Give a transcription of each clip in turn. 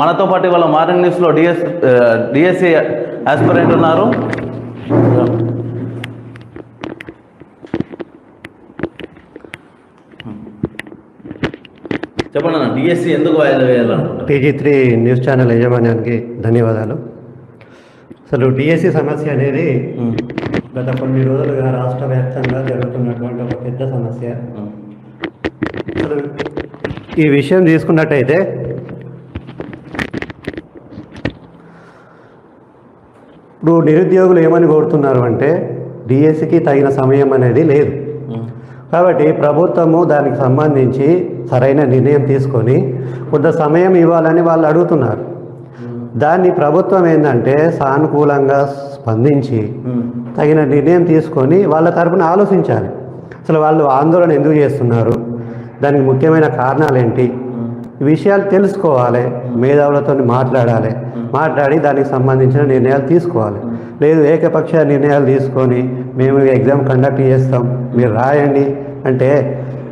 మనతో పాటు ఇవాళ మార్నింగ్ న్యూస్లో డిఎస్ డిఎస్సి ఆస్పిరెంట్ ఉన్నారు. చెప్పండి అన్న డిఎస్సి ఎందుకు వాయిదా టీజీ త్రీ న్యూస్ ఛానల్ యజమాన్యానికి ధన్యవాదాలు. అసలు డిఎస్సి సమస్య అనేది గత కొన్ని రోజులుగా రాష్ట్ర వ్యాప్తంగా జరుగుతున్నటువంటి ఒక పెద్ద సమస్య. అసలు ఈ విషయం తీసుకున్నట్టయితే ఇప్పుడు నిరుద్యోగులు ఏమని కోరుతున్నారు అంటే డిఎస్సికి తగిన సమయం అనేది లేదు. కాబట్టి ప్రభుత్వము దానికి సంబంధించి సరైన నిర్ణయం తీసుకొని కొంత సమయం ఇవ్వాలని వాళ్ళు అడుగుతున్నారు. దాన్ని ప్రభుత్వం ఏంటంటే సానుకూలంగా స్పందించి తగిన నిర్ణయం తీసుకొని వాళ్ళ తరపున ఆలోచించాలి. అసలు వాళ్ళు ఆందోళన ఎందుకు చేస్తున్నారు? దానికి ముఖ్యమైన కారణాలు ఏంటి? ఈ విషయాలు తెలుసుకోవాలి. మేధావులతో మాట్లాడాలి. మాట్లాడి దానికి సంబంధించిన నిర్ణయాలు తీసుకోవాలి. లేదు ఏకపక్ష నిర్ణయాలు తీసుకొని మేము ఎగ్జామ్ కండక్ట్ చేస్తాం మీరు రాయండి. అంటే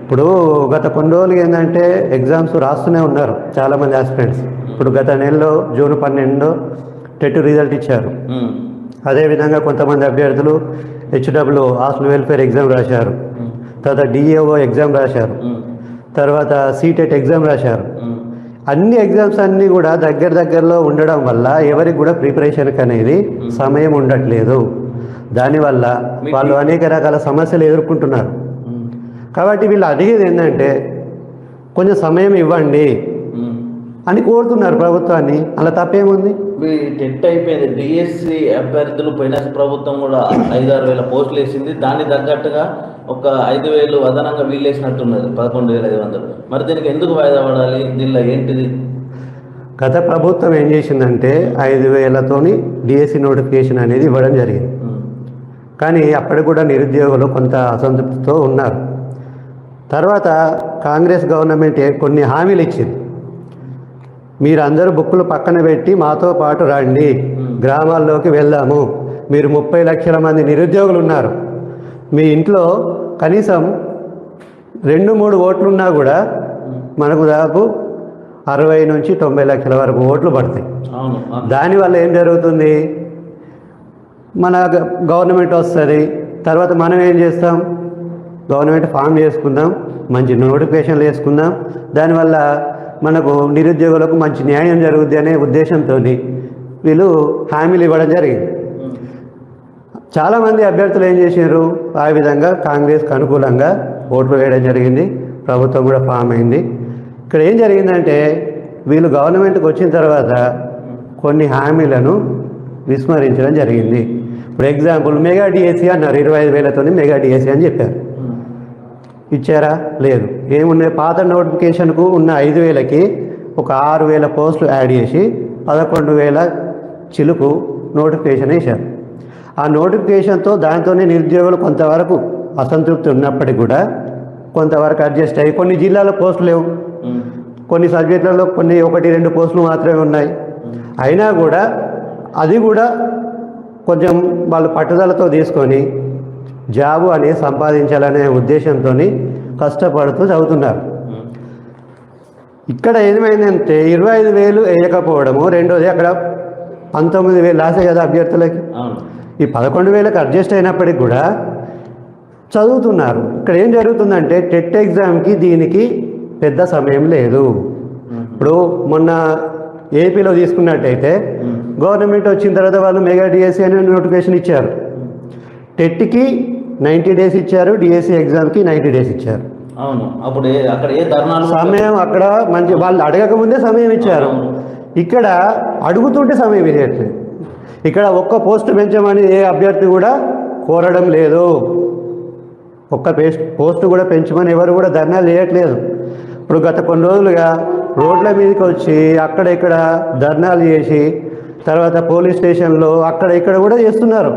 ఇప్పుడు గత కొన్ని రోజులు ఏంటంటే ఎగ్జామ్స్ రాస్తూనే ఉన్నారు చాలామంది ఆస్పిరెంట్స్. ఇప్పుడు గత నెలలో జూన్ పన్నెండు టెట్ రిజల్ట్ ఇచ్చారు. అదేవిధంగా కొంతమంది అభ్యర్థులు హెచ్డబ్ల్యూ హాస్టల్ వెల్ఫేర్ ఎగ్జామ్ రాశారు. తర్వాత డిఏఓ ఎగ్జామ్ రాశారు. తర్వాత సీటెట్ ఎగ్జామ్ రాశారు. అన్ని ఎగ్జామ్స్ అన్నీ కూడా దగ్గర దగ్గరలో ఉండడం వల్ల ఎవరికి కూడా ప్రిపరేషన్కి అనేది సమయం ఉండట్లేదు. దానివల్ల వాళ్ళు అనేక రకాల సమస్యలు ఎదుర్కొంటున్నారు. కాబట్టి వీళ్ళు అడిగేది ఏంటంటే కొంచెం సమయం ఇవ్వండి. అని కోరుతున్నారు ప్రభుత్వాన్ని. అలా తప్పేముంది? టెట్ అయిపోయింది. డిఎస్సి అభ్యర్థులు పోయిన ప్రభుత్వం కూడా ఐదారు వేల పోస్టులు వేసింది. దానికి తగ్గట్టుగా ఒక ఐదు వేలు అదనంగా వీళ్ళు వేసినట్టున్నది పదకొండు వేల ఐదు వందలు. మరి దీనికి ఎందుకు వాయిదా పడాలి? దీనిలో ఏంటిది? గత ప్రభుత్వం ఏం చేసిందంటే ఐదు వేలతోని డిఎస్సి నోటిఫికేషన్ అనేది ఇవ్వడం జరిగింది. కానీ అప్పటికి కూడా నిరుద్యోగులు కొంత అసంతృప్తితో ఉన్నారు. తర్వాత కాంగ్రెస్ గవర్నమెంట్ కొన్ని హామీలు ఇచ్చింది. మీరందరూ బుక్కులు పక్కన పెట్టి మాతో పాటు రండి. గ్రామాల్లోకి వెళ్దాము. మీరు ముప్పై లక్షల మంది నిరుద్యోగులు ఉన్నారు మీ ఇంట్లో కనీసం రెండు మూడు ఓట్లున్నా కూడా మనకు దాదాపు అరవై నుంచి తొంభై లక్షల వరకు ఓట్లు పడతాయి. దానివల్ల ఏం జరుగుతుంది? మన గవర్నమెంట్ వస్తుంది. తర్వాత మనం ఏం చేస్తాం? గవర్నమెంట్ ఫామ్ చేసుకుందాం. మంచి నోటిఫికేషన్లు వేసుకుందాం. దానివల్ల మనకు నిరుద్యోగులకు మంచి న్యాయం జరుగుద్ది అనే ఉద్దేశంతో వీళ్ళు హామీలు ఇవ్వడం జరిగింది. చాలామంది అభ్యర్థులు ఏం చేసినారు? ఆ విధంగా కాంగ్రెస్కి అనుకూలంగా ఓట్లు వేయడం జరిగింది. ప్రభుత్వం కూడా ఫామ్ అయింది. ఇక్కడ ఏం జరిగిందంటే వీళ్ళు గవర్నమెంట్కి వచ్చిన తర్వాత కొన్ని హామీలను విస్మరించడం జరిగింది. ఇప్పుడు ఎగ్జాంపుల్ మెగా డిఎస్సీ అన్నారు ఇరవై ఐదు వేలతో మెగా డిఎస్సీ అని చెప్పారు. ఇచ్చారా? లేదు. ఏమున్నాయి? పాత నోటిఫికేషన్కు ఉన్న ఐదు వేలకి ఒక ఆరు వేల పోస్టులు యాడ్ చేసి పదకొండు వేల చిలుకు నోటిఫికేషన్ వేశారు. ఆ నోటిఫికేషన్తో దాంతోనే నిరుద్యోగులు కొంతవరకు అసంతృప్తి ఉన్నప్పటికీ కూడా కొంతవరకు అడ్జస్ట్ అయ్యి కొన్ని జిల్లాలో పోస్టులు లేవు. కొన్ని సబ్జెక్టులలో కొన్ని ఒకటి రెండు పోస్టులు మాత్రమే ఉన్నాయి. అయినా కూడా అది కూడా కొంచెం వాళ్ళు పట్టుదలతో తీసుకొని జాబు అనేది సంపాదించాలనే ఉద్దేశంతో కష్టపడుతూ చదువుతున్నారు. ఇక్కడ ఏమైందంటే ఇరవై ఐదు వేలు వేయకపోవడము రెండోది అక్కడ పంతొమ్మిది వేలు లాసే కదా అభ్యర్థులకి. ఈ పదకొండు వేలకు అడ్జస్ట్ అయినప్పటికి కూడా చదువుతున్నారు. ఇక్కడ ఏం జరుగుతుందంటే టెట్ ఎగ్జామ్కి దీనికి పెద్ద సమయం లేదు. ఇప్పుడు మొన్న ఏపీలో తీసుకున్నట్టయితే గవర్నమెంట్ వచ్చిన తర్వాత వాళ్ళు మెగా డిఎస్సీ అనే నోటిఫికేషన్ ఇచ్చారు. టెట్కి నైంటీ డేస్ ఇచ్చారు డిఎస్సి ఎగ్జామ్కి నైంటీ డేస్ ఇచ్చారు. అవును. అప్పుడు అక్కడ ఏ ధర్నాలు? సమయం అక్కడ మంచి వాళ్ళు అడగకముందే సమయం ఇచ్చారు. ఇక్కడ అడుగుతుంటే సమయం ఇవ్వట్లేదు. ఇక్కడ ఒక్క పోస్ట్ పెంచమని ఏ అభ్యర్థి కూడా కోరడం లేదు. ఒక్క పేస్ట్ పోస్ట్ కూడా పెంచమని ఎవరు కూడా ధర్నాలు చేయట్లేదు ఇప్పుడు గత కొన్ని రోజులుగా రోడ్ల మీదకి వచ్చి అక్కడ ఇక్కడ ధర్నాలు చేసి తర్వాత పోలీస్ స్టేషన్లో అక్కడ ఇక్కడ కూడా చేస్తున్నారు.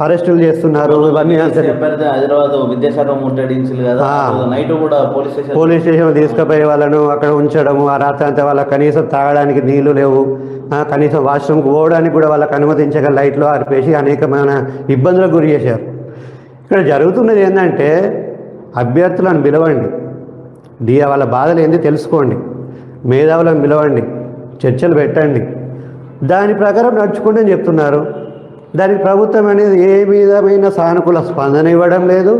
అరెస్టులు చేస్తున్నారు ఇవన్నీ హైదరాబాద్ విద్యాశాఖ ముట్టడించింది కదా ఆ. నైట్ కూడా పోలీస్ స్టేషన్ పోలీస్ స్టేషన్ తీసుకుపోయి వాళ్ళను అక్కడ ఉంచడము ఆ రాత్రి అంతా వాళ్ళ కనీసం తాగడానికి నీళ్ళు లేవు. కనీసం వాష్రూమ్కి పోవడానికి కూడా వాళ్ళకి అనుమతించక లైట్లు ఆర్పేసి అనేకమైన ఇబ్బందులకు గురి చేశారు. ఇక్కడ జరుగుతున్నది ఏంటంటే అభ్యర్థులను పిలవండి. డియా వాళ్ళ బాధలు ఏంది తెలుసుకోండి. మేధావులను పిలవండి. చర్చలు పెట్టండి. దాని ప్రకారం నడుచుకుంటే అని చెప్తున్నారు. దానికి ప్రభుత్వం అనేది ఏ విధమైన సానుకూల స్పందన ఇవ్వడం లేదు.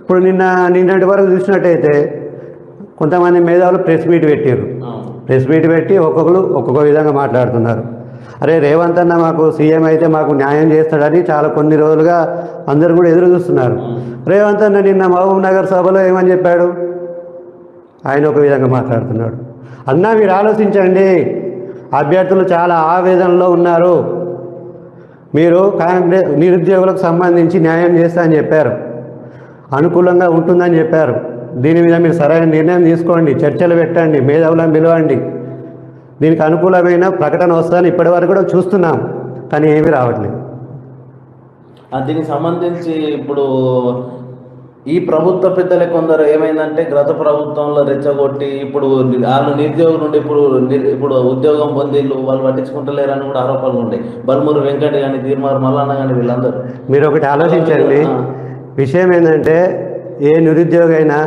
ఇప్పుడు నిన్న నిన్నటి వరకు చూసినట్టయితే కొంతమంది మేధావులు ప్రెస్ మీట్ పెట్టారు. ప్రెస్ మీట్ పెట్టి ఒక్కొక్కరు ఒక్కొక్క విధంగా మాట్లాడుతున్నారు. అరే రేవంత్ అన్న మాకు సీఎం అయితే మాకు న్యాయం చేస్తాడని చాలా కొన్ని రోజులుగా అందరూ కూడా ఎదురు చూస్తున్నారు. రేవంత్ అన్న నిన్న మహబూబ్ నగర్ సభలో ఏమని చెప్పాడు? ఆయన ఒక విధంగా మాట్లాడుతున్నాడు. అన్నా మీరు ఆలోచించండి. అభ్యర్థులు చాలా ఆవేదనలో ఉన్నారు. మీరు కాంగ్రెస్ నిరుద్యోగులకు సంబంధించి న్యాయం చేస్తా అని చెప్పారు. అనుకూలంగా ఉంటుందని చెప్పారు. దీని మీద మీరు సరైన నిర్ణయం తీసుకోండి చర్చలు పెట్టండి మేధావులను పిలవండి. దీనికి అనుకూలమైన ప్రకటన వస్తుందని ఇప్పటివరకు కూడా చూస్తున్నాం కానీ ఏమీ రావట్లేదు. దీనికి సంబంధించి ఇప్పుడు ఈ ప్రభుత్వ పెద్దలే కొందరు ఏమైందంటే గత ప్రభుత్వంలో రెచ్చగొట్టి ఇప్పుడు వాళ్ళు నిరుద్యోగులు ఉండి ఇప్పుడు ఇప్పుడు ఉద్యోగం పొందిళ్ళు వాళ్ళు పట్టించుకుంటలేరని కూడా ఆరోపణలు ఉంటాయి బల్మూరు వెంకట కానీ తీర్మారు మల్లన్న కానీ వీళ్ళందరూ. మీరు ఒకటి ఆలోచించండి విషయం ఏంటంటే ఏ నిరుద్యోగి అయినా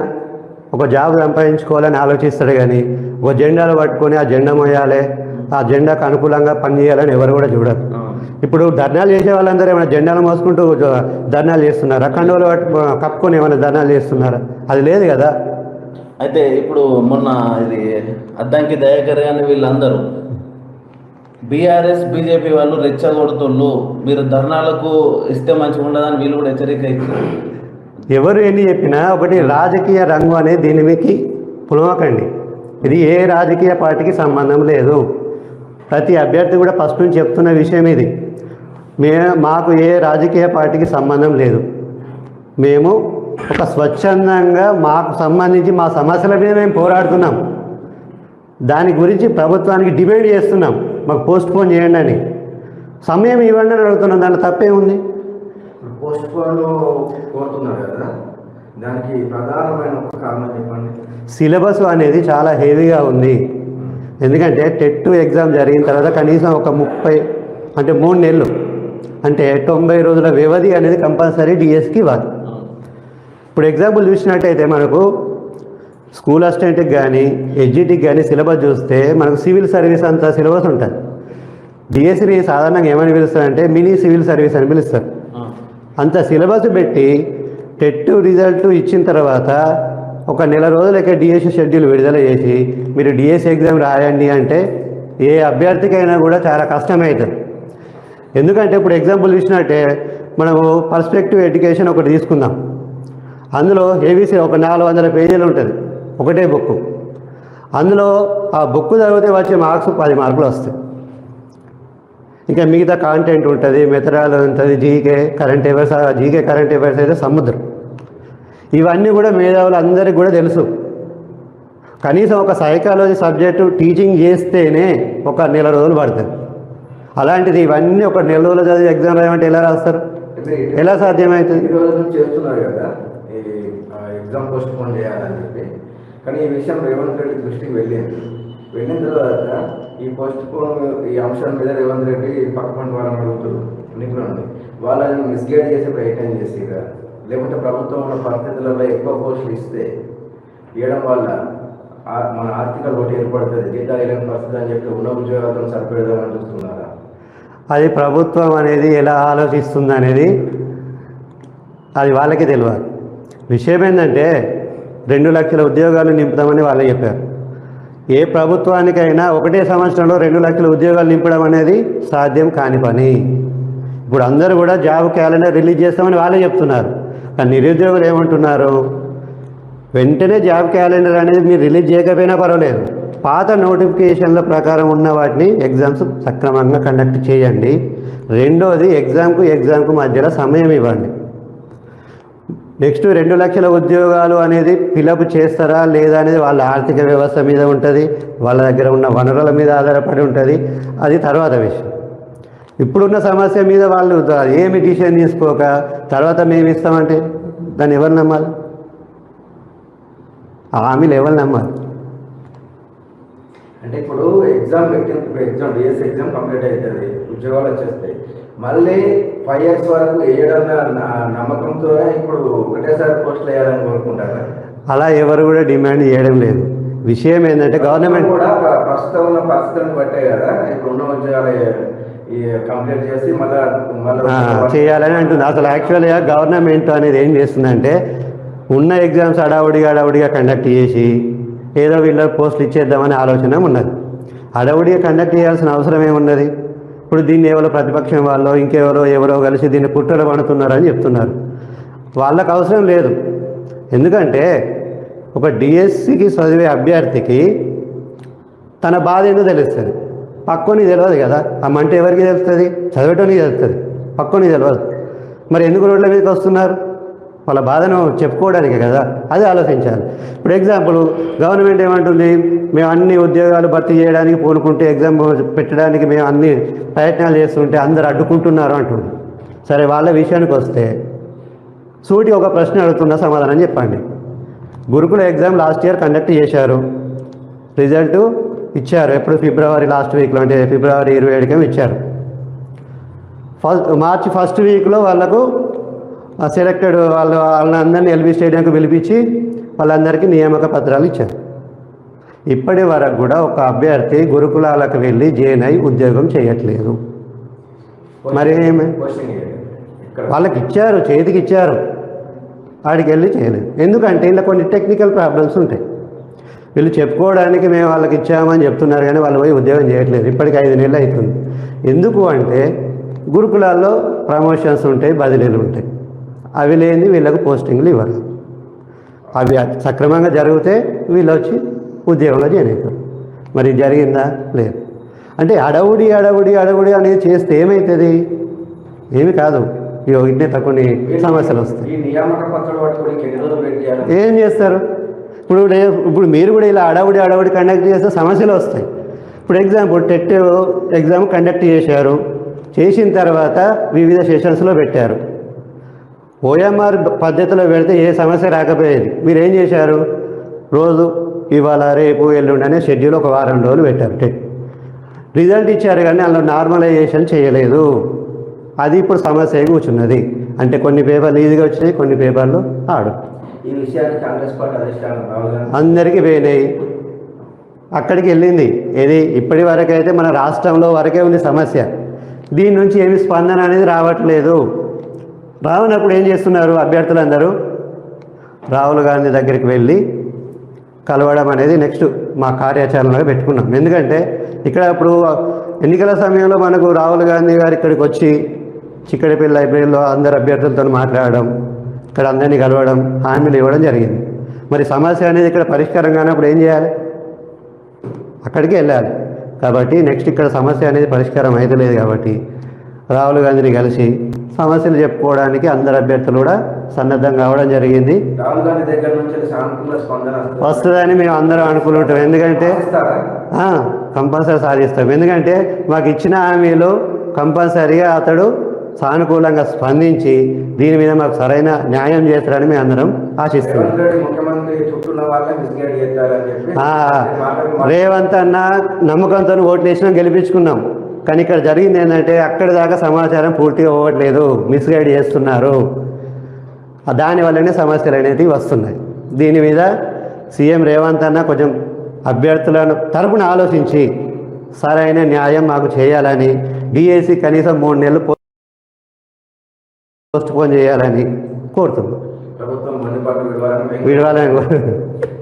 ఒక జాబ్ సంపాదించుకోవాలని ఆలోచిస్తాడు కానీ ఒక జెండాలు పట్టుకొని ఆ జెండా మోయాలి ఆ జెండాకు అనుకూలంగా పనిచేయాలని ఎవరు కూడా చూడరు. ఇప్పుడు ధర్నాలు చేసే వాళ్ళందరూ ఏమైనా జెండాలు మోసుకుంటూ ధర్నాలు చేస్తున్నారా? కండువలు పట్టు కప్పుకొని ఏమైనా ధర్నాలు చేస్తున్నారా? అది లేదు కదా. అయితే ఇప్పుడు మొన్న ఇది అద్దంకి దయాకర్ కానీ వీళ్ళందరూ బీఆర్ఎస్ బీజేపీ వాళ్ళు రెచ్చగొడుతుళ్ళు మీరు ధర్నాలకు ఇస్తే మంచిగా ఉండదని వీళ్ళు కూడా హెచ్చరిక ఇచ్చారు. ఎవరు ఎన్ని చెప్పినా ఒకటి రాజకీయ రంగు అనేది దీనికి పులవకండి. ఇది ఏ రాజకీయ పార్టీకి సంబంధం లేదు. ప్రతి అభ్యర్థి కూడా ఫస్ట్ నుంచి చెప్తున్న విషయం ఇది. మే మాకు ఏ రాజకీయ పార్టీకి సంబంధం లేదు. మేము ఒక స్వచ్ఛందంగా మాకు సంబంధించి మా సమస్యల మీద మేము పోరాడుతున్నాం. దాని గురించి ప్రభుత్వానికి డిమాండ్ చేస్తున్నాం. మాకు పోస్ట్ పోన్ చేయండి అని. సమయం ఇవ్వండి అని అడుగుతున్నాం. దాంట్లో తప్పే ఉంది. పోస్ట్ పోన్ కోరుతున్నారు కదా. దానికి ప్రధానమైన ఒక కారణం చెప్పండి. సిలబస్ అనేది చాలా హెవీగా ఉంది. ఎందుకంటే టెట్ ఎగ్జామ్ జరిగిన తర్వాత కనీసం ఒక ముప్పై అంటే మూడు నెలలు అంటే తొంభై రోజుల వ్యవధి అనేది కంపల్సరీ డిఎస్కి ఇవ్వాలి. ఇప్పుడు ఎగ్జాంపుల్ చూసినట్టయితే మనకు స్కూల్ అసిస్టెంట్కి కానీ ఎడ్జిటీకి కానీ సిలబస్ చూస్తే మనకు సివిల్ సర్వీస్ అంత సిలబస్ ఉంటుంది. డిఎస్సిని సాధారణంగా ఏమని పిలుస్తారంటే మినీ సివిల్ సర్వీస్ అని పిలుస్తారు. అంత సిలబస్ పెట్టి టెట్ రిజల్ట్ ఇచ్చిన తర్వాత ఒక నెల రోజులకే డిఎస్సి షెడ్యూల్ విడుదల చేసి మీరు డిఎస్సి ఎగ్జామ్ రాయండి అంటే ఏ అభ్యర్థికైనా కూడా చాలా కష్టమవుతుంది ఎందుకంటే ఇప్పుడు ఎగ్జాంపుల్ ఇచ్చినట్టే మనము పర్స్పెక్టివ్ ఎడ్యుకేషన్ ఒకటి తీసుకుందాం. అందులో ఏబీసీ ఒక నాలుగు వందల పేజీలు ఉంటుంది ఒకటే బుక్ అందులో ఆ బుక్ చదివితే వచ్చే మార్క్స్ పది మార్కులు వస్తాయి. ఇంకా మిగతా కాంటెంట్ ఉంటుంది మెథడాలు ఉంటుంది GK current affairs GK current affairs అయితే సముద్రం. ఇవన్నీ కూడా మేధావులు అందరికీ కూడా తెలుసు. కనీసం ఒక సైకాలజీ సబ్జెక్టు టీచింగ్ చేస్తేనే ఒక నెల రోజులు పడుతుంది. అలాంటిది ఇవన్నీ ఒక నెల రోజులు చదివి ఎగ్జామ్ రాయమంటే ఎలా రాస్తారు? ఎలా సాధ్యమవుతుంది చేస్తున్నారు కదా ఎగ్జామ్ పోస్ట్ పోన్ చేయాలని చెప్పి. కానీ ఈ విషయం రేవంత్ రెడ్డి దృష్టికి వెళ్ళింది. వెళ్ళిన తర్వాత ఈ పోస్ట్ పోన్ ఈ అంశం మీద రేవంత్ రెడ్డి పక్కపంటి వాళ్ళని అడుగుతారు నిపుణులు వాళ్ళని మిస్గైడ్ చేసే ప్రయత్నం చేసిరా లేకుంటే ప్రభుత్వం ఉన్న పరిస్థితులలో ఎక్కువ పోస్టులు ఇస్తే ఇవ్వడం వల్ల మన ఆర్థిక లోటు ఏర్పడుతుంది. జీతాలు లేని పరిస్థితి అని చెప్పి ఉన్న ఉద్యోగాలను సరిపెడదామని చూస్తున్నారా? అది ప్రభుత్వం అనేది ఎలా ఆలోచిస్తుంది అనేది అది వాళ్ళకి తెలియాలి. విషయం ఏంటంటే రెండు లక్షల ఉద్యోగాలు నింపుదామని వాళ్ళే చెప్పారు. ఏ ప్రభుత్వానికైనా ఒకటే సంవత్సరంలో రెండు లక్షల ఉద్యోగాలు నింపడం అనేది సాధ్యం కాని పని. ఇప్పుడు అందరూ కూడా జాబ్ క్యాలెండర్ రిలీజ్ చేస్తామని వాళ్ళే చెప్తున్నారు. నిరుద్యోగులు ఏమంటున్నారు? వెంటనే జాబ్ క్యాలెండర్ అనేది మీరు రిలీజ్ చేయకపోయినా పర్వాలేదు. పాత నోటిఫికేషన్ల ప్రకారం ఉన్న వాటిని ఎగ్జామ్స్ సక్రమంగా కండక్ట్ చేయండి. రెండోది ఎగ్జామ్కు ఎగ్జామ్కు మధ్యలో సమయం ఇవ్వండి. నెక్స్ట్ రెండు లక్షల ఉద్యోగాలు అనేది ఫిలప్ చేస్తారా లేదా అనేది వాళ్ళ ఆర్థిక వ్యవస్థ మీద ఉంటుంది వాళ్ళ దగ్గర ఉన్న వనరుల మీద ఆధారపడి ఉంటుంది. అది తర్వాత విషయం. ఇప్పుడున్న సమస్య మీద వాళ్ళు ఏమి డిసిషన్ తీసుకోక తర్వాత మేము ఇస్తామంటే దాన్ని ఎవరు నమ్మాలి? హామీలు ఎవరు నమ్మాలి? అంటే ఇప్పుడు ఎగ్జామ్ పెట్టిన ఎగ్జామ్ డిఎస్ ఎగ్జామ్ కంప్లీట్ అవుతుంది ఉద్యోగాలు వచ్చేస్తాయి. మళ్ళీ ఫైవ్ ఇయర్స్ వరకు వేయడం నమ్మకంతో ఇప్పుడు ఒకటేసారి పోస్టులు వేయాలని కోరుకుంటారా? అలా ఎవరు కూడా డిమాండ్ చేయడం లేదు. విషయం ఏంటంటే గవర్నమెంట్ కూడా ప్ర- ప్రస్తుతం ఉన్న పరిస్థితులను బట్టే కదా ఇప్పుడు ఉన్న ఉద్యోగాలు చేయాలని అంటుంది. అసలు యాక్చువల్గా గవర్నమెంట్ అనేది ఏం చేస్తుందంటే ఉన్న ఎగ్జామ్స్ అడావుడిగా అడావుడిగా కండక్ట్ చేసి ఏదో వీళ్ళ పోస్టులు ఇచ్చేద్దామనే ఆలోచన ఉన్నది. అడావుడిగా కండక్ట్ చేయాల్సిన అవసరం ఏమున్నది? ఇప్పుడు దీన్ని ఎవరో ప్రతిపక్షం వాళ్ళు ఇంకెవరో ఎవరో కలిసి దీన్ని కుట్రలు పడుతున్నారని చెప్తున్నారు. వాళ్ళకు అవసరం లేదు. ఎందుకంటే ఒక డిఎస్సికి చదివే అభ్యర్థికి తన బాధ ఏందో తెలుస్తుంది? పక్కని తెలియదు కదా. ఆ మంట ఎవరికి తెలుస్తుంది? చదివేటోనికి తెలుస్తుంది. పక్కని తెలియదు మరి ఎందుకు రోడ్ల మీదకి వస్తున్నారు? వాళ్ళ బాధను చెప్పుకోవడానికే కదా. అది ఆలోచించాలి. ఇప్పుడు ఎగ్జాంపుల్ గవర్నమెంట్ ఏమంటుంది? మేము అన్ని ఉద్యోగాలు భర్తీ చేయడానికి పూనుకుంటే ఎగ్జామ్ పెట్టడానికి మేము అన్ని ప్రయత్నాలు చేస్తుంటే అందరు అడ్డుకుంటున్నారు అంటుంది. సరే వాళ్ళ విషయానికి వస్తే సూటి ఒక ప్రశ్న అడుగుతున్న సమాధానం చెప్పండి. Gurukula exam last year conduct చేశారు. రిజల్ట్ ఇచ్చారు. ఎప్పుడు? ఫిబ్రవరి లాస్ట్ వీక్లో. అంటే ఫిబ్రవరి ఇరవై ఏడుకేమో ఇచ్చారు. ఫస్ట్ మార్చి ఫస్ట్ వీక్లో వాళ్ళకు సెలెక్టెడ్ వాళ్ళు వాళ్ళందరినీ ఎల్బీ స్టేడియంకి పిలిపించి వాళ్ళందరికీ నియామక పత్రాలు ఇచ్చారు. ఇప్పటి వరకు కూడా ఒక అభ్యర్థి గురుకులాలకు వెళ్ళి జైన్ అయి ఉద్యోగం చేయట్లేదు. మరి ఏమి? వాళ్ళకి ఇచ్చారు చేతికి ఇచ్చారు. వాడికి వెళ్ళి చేయలేదు. ఎందుకంటే ఇలా కొన్ని టెక్నికల్ ప్రాబ్లమ్స్ ఉంటాయి. వీళ్ళు చెప్పుకోవడానికి మేము వాళ్ళకి ఇచ్చామని చెప్తున్నారు కానీ వాళ్ళు పోయి ఉద్యోగం చేయట్లేదు. ఇప్పటికి ఐదు నెలలు అవుతుంది. ఎందుకు అంటే గురుకులాల్లో ప్రమోషన్స్ ఉంటాయి బదిలీలు ఉంటాయి. అవి లేని వీళ్ళకు పోస్టింగ్లు ఇవ్వాలి అవి సక్రమంగా జరిగితే వీళ్ళు వచ్చి ఉద్యోగంలో అవుతారు. మరి జరిగిందా? లేదు. అంటే అడవుడి అడవుడి అడవుడి అనేది చేస్తే ఏమవుతుంది ఏమి కాదు. ఒకటినే కొన్ని సమస్యలు వస్తాయి. ఏం చేస్తారు? ఇప్పుడు ఇప్పుడు మీరు కూడా ఇలా అడవుడి అడవుడి కండక్ట్ చేస్తే సమస్యలు వస్తాయి. ఇప్పుడు ఎగ్జాంపుల్ టెట్ ఎగ్జామ్ కండక్ట్ చేశారు. చేసిన తర్వాత వివిధ సెషన్స్లో పెట్టారు. ఓఎంఆర్ పద్ధతిలో పెడితే ఏ సమస్య రాకపోయేది. మీరు ఏం చేశారు? రోజు ఇవాళ రేపు ఎల్లుండి అనే షెడ్యూల్ ఒక వారం రోజులు పెట్టారు టెట్. రిజల్ట్ ఇచ్చారు కానీ అందులో నార్మలైజేషన్ చేయలేదు. అది ఇప్పుడు సమస్య కూర్చున్నది. అంటే కొన్ని పేపర్లు ఈజీగా వచ్చినాయి కొన్ని పేపర్లు ఆడు ఈ విషయాన్ని కాంగ్రెస్ పార్టీ అధిష్టానం రాహుల్ గాంధీ అందరికీ పోయినాయి అక్కడికి వెళ్ళింది. ఇది ఇప్పటి వరకైతే మన రాష్ట్రంలో వరకే ఉంది సమస్య. దీని నుంచి ఏమి స్పందన అనేది రావట్లేదు. రావనప్పుడు ఏం చేస్తున్నారు అభ్యర్థులందరూ? రాహుల్ గాంధీ దగ్గరికి వెళ్ళి కలవడం అనేది నెక్స్ట్ మా కార్యాచరణలో పెట్టుకున్నాం. ఎందుకంటే ఇక్కడ ఇప్పుడు ఎన్నికల సమయంలో మనకు రాహుల్ గాంధీ గారు ఇక్కడికి వచ్చి చిక్కడిపల్లి లైబ్రరీలో అందరు అభ్యర్థులతో మాట్లాడడం ఇక్కడ అందరినీ కలవడం హామీలు ఇవ్వడం జరిగింది. మరి సమస్య అనేది ఇక్కడ పరిష్కారం కానప్పుడు ఏం చేయాలి? అక్కడికి వెళ్ళాలి. కాబట్టి నెక్స్ట్ ఇక్కడ సమస్య అనేది పరిష్కారం అయితే లేదు కాబట్టి రాహుల్ గాంధీని కలిసి సమస్యలు చెప్పుకోవడానికి అందరు అభ్యర్థులు కూడా సన్నద్ధం కావడం జరిగింది. వస్తుందని మేము అందరం అనుకుంటుంటాం. ఎందుకంటే? కంపల్సరీ సాధిస్తాం. ఎందుకంటే మాకు ఇచ్చిన హామీలు కంపల్సరీగా అతడు సానుకూలంగా స్పందించి దీని మీద మాకు సరైన న్యాయం చేస్తారని మేము అందరం ఆశిస్తున్నాం. రేవంత్ అన్న నమ్మకంతో ఓట్లు వేసినాం గెలిపించుకున్నాం. కానీ ఇక్కడ జరిగింది ఏంటంటే అక్కడి దాకా సమాచారం పూర్తిగా పోవట్లేదు మిస్గైడ్ చేస్తున్నారు. ఆ దాని వల్లనే సమస్యలు అనేవి వస్తున్నాయి. దీని మీద సీఎం రేవంత్ అన్న కొంచెం అభ్యర్థులను తరపున ఆలోచించి సరైన న్యాయం మాకు చేయాలని డిఏసి కనీసం మూడు నెలలు పోస్ట్ పోన్ చేయాలని కోరుతున్నాం. విడవాలని విడవాలని కోరు-